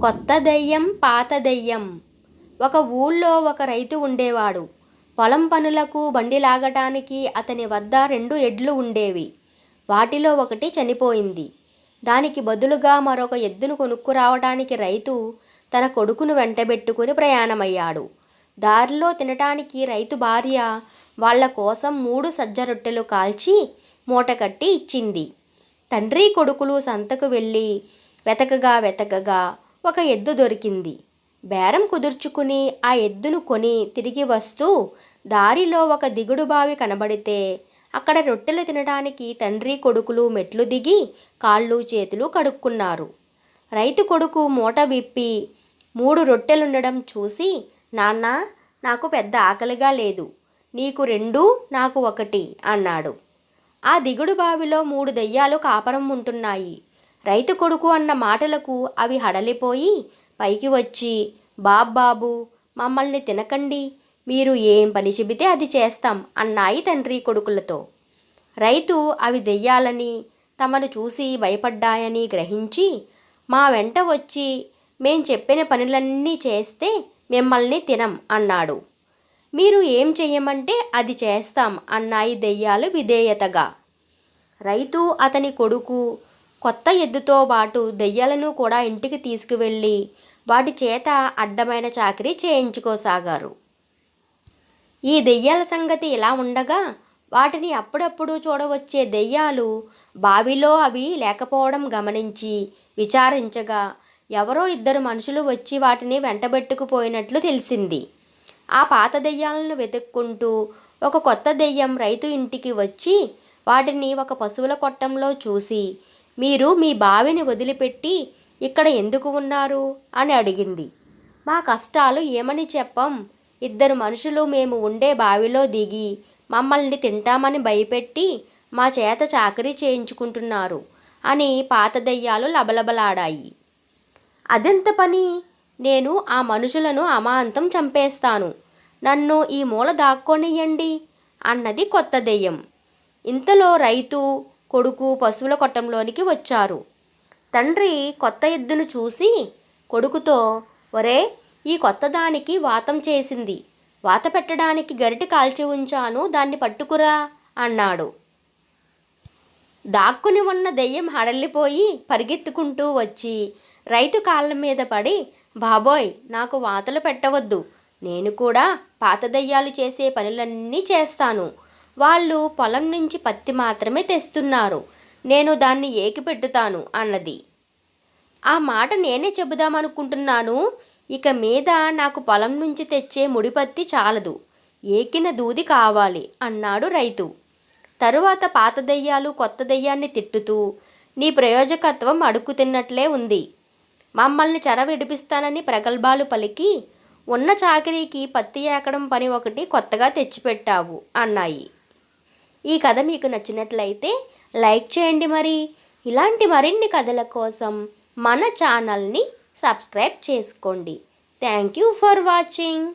కొత్త దెయ్యం పాత దెయ్యం. ఒక ఊళ్ళో ఒక రైతు ఉండేవాడు. పొలం పనులకు బండి లాగటానికి అతని వద్ద రెండు ఎడ్లు ఉండేవి. వాటిలో ఒకటి చనిపోయింది. దానికి బదులుగా మరొక ఎద్దును కొనుక్కురావడానికి రైతు తన కొడుకును వెంటబెట్టుకుని ప్రయాణమయ్యాడు. దారిలో తినటానికి రైతు భార్య వాళ్ళ కోసం మూడు సజ్జ రొట్టెలు కాల్చి మూటకట్టి ఇచ్చింది. తండ్రి కొడుకులు సంతకు వెళ్ళి వెతకగా వెతకగా ఒక ఎద్దు దొరికింది. బేరం కుదుర్చుకుని ఆ ఎద్దును కొని తిరిగి వస్తూ దారిలో ఒక దిగుడు బావి కనబడితే అక్కడ రొట్టెలు తినడానికి తండ్రి కొడుకులు మెట్లు దిగి కాళ్ళు చేతులు కడుక్కున్నారు. రైతు కొడుకు మూట విప్పి మూడు రొట్టెలుండడం చూసి నాన్న నాకు పెద్ద ఆకలిగా లేదు. నీకు రెండు నాకు ఒకటి అన్నాడు. ఆ దిగుడు బావిలో మూడు దెయ్యాలు కాపరం ఉంటున్నాయి. రైతు కొడుకు అన్న మాటలకు అవి హడలిపోయి పైకి వచ్చి బాబ్బాబు మమ్మల్ని తినకండి. మీరు ఏం పని చెబితే అది చేస్తాం అన్నాయి తండ్రి కొడుకులతో. రైతు అవి దెయ్యాలని తమను చూసి భయపడ్డాయని గ్రహించి మా వెంట వచ్చి మేం చెప్పిన పనులన్నీ చేస్తే మిమ్మల్ని తినం అన్నాడు. మీరు ఏం చెయ్యమంటే అది చేస్తాం అన్నాయి దెయ్యాలు విధేయతగా. రైతు అతని కొడుకు కొత్త ఎద్దుతో పాటు దెయ్యాలను కూడా ఇంటికి తీసుకువెళ్ళి వాటి చేత అడ్డమైన చాకరీ చేయించుకోసాగారు ఈ దెయ్యాల సంగతి ఇలా ఉండగా వాటిని అప్పుడప్పుడు చూడవచ్చే దెయ్యాలు బావిలో అవి లేకపోవడం గమనించి విచారించగా ఎవరో ఇద్దరు మనుషులు వచ్చి వాటిని వెంటబెట్టుకుపోయినట్లు తెలిసింది. ఆ పాత దెయ్యాలను వెతుక్కుంటూ ఒక కొత్త దెయ్యం రైతు ఇంటికి వచ్చి వాటిని ఒక పశువుల కొట్టంలో చూసి మీరు మీ బావిని వదిలిపెట్టి ఇక్కడ ఎందుకు ఉన్నారు? అని అడిగింది. మా కష్టాలు ఏమని చెప్పం? ఇద్దరు మనుషులు మేము ఉండే బావిలో దిగి మమ్మల్ని తింటామని భయపెట్టి మా చేత చాకరీ చేయించుకుంటున్నారు అని పాత దెయ్యాలు లబలబలాడాయి. అదెంత పని? నేను ఆ మనుషులను అమాంతం చంపేస్తాను. నన్ను ఈ మూల దాక్కొనియండి అన్నది కొత్త దెయ్యం. ఇంతలో రైతు కొడుకు పశువుల కొట్టంలోనికి వచ్చారు. తండ్రి కొత్త ఎద్దును చూసి కొడుకుతో ఒరే ఈ కొత్త దానికి వాతం చేసింది. వాత పెట్టడానికి గరిటె కాల్చి ఉంచాను దాన్ని పట్టుకురా అన్నాడు. దాక్కుని ఉన్న దెయ్యం హడల్లిపోయి పరిగెత్తుకుంటూ వచ్చి రైతు కాళ్ళ మీద పడి బాబోయ్ నాకు వాతలు పెట్టవద్దు. నేను కూడా పాత దయ్యాలు చేసే పనులన్నీ చేస్తాను. వాళ్ళు పొలం నుంచి పత్తి మాత్రమే తెస్తున్నారు. నేను దాన్ని ఏకి పెట్టుతాను అన్నది. ఆ మాట నేనే చెబుదామనుకుంటున్నాను. ఇక మీద నాకు పొలం నుంచి తెచ్చే ముడిపత్తి చాలదు. ఏకిన దూది కావాలి అన్నాడు రైతు. తరువాత పాత దెయ్యాలు కొత్త దెయ్యాన్ని తిట్టుతూ నీ ప్రయోజకత్వం అడుక్కు తిన్నట్లే ఉంది. మమ్మల్ని చెర విడిపిస్తానని ప్రగల్భాలు పలికి ఉన్న చాకరీకి పత్తి ఏకడం పని ఒకటి కొత్తగా తెచ్చిపెట్టావు అన్నాయి. ఈ కథ మీకు నచ్చినట్లయితే లైక్ చేయండి మరి. ఇలాంటి మరిన్ని కథల కోసం మన ఛానల్ని సబ్స్క్రైబ్ చేసుకోండి. Thank you for watching.